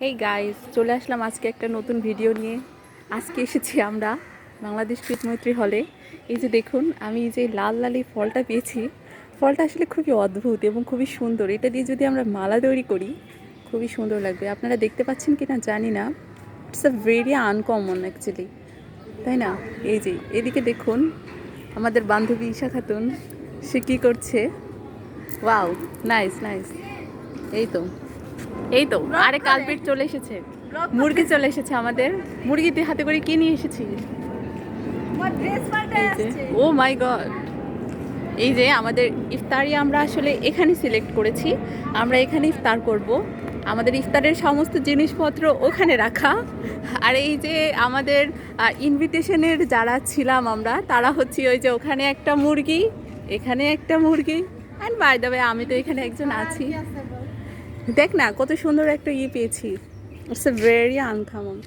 Hey guys চলে আসলাম আজকে একটা নতুন ভিডিও নিয়ে। আজকে এসেছি আমরা বাংলাদেশ মৈত্রী হলে এই যে দেখুন, আমি যে লাল লাল এই ফলটা পেয়েছি, ফলটা আসলে খুবই অদ্ভুত এবং খুবই সুন্দর। এটা দিয়ে যদি আমরা মালা তৈরি করি, খুবই সুন্দর লাগবে। আপনারা দেখতে পাচ্ছেন কি না জানি না। It's a very uncommon actually তাই না? এই যে, এদিকে দেখুন, আমাদের বান্ধবী ঈশা খাতুন, সে কী করছে? ওয়াও নাইস নাইস এই তো। এই তো আরে কালপিট চলে এসেছে। মুরগি চলে এসেছে আমাদের। মুরগি তুই হাতে করে কি নিয়ে আসছে। ও মাই গড এই যে আমাদের ইফতারি আমরা আসলে এখানে সিলেক্ট করেছি। আমরা এখানে ইফতার করব। আমাদের ইফতারের সমস্ত জিনিসপত্র ওখানে রাখা। আর এই যে আমাদের ইনভিটেশনের যারা ছিলাম আমরা তারা হচ্ছে ওই যে ওখানে একটা মুরগি এখানে একটা মুরগি। অ্যান্ড বাই দ্য আমি তো এখানে একজন আছি? দেখ না কত সুন্দর একটা ইয়ে পেয়েছি। It's a very uncommon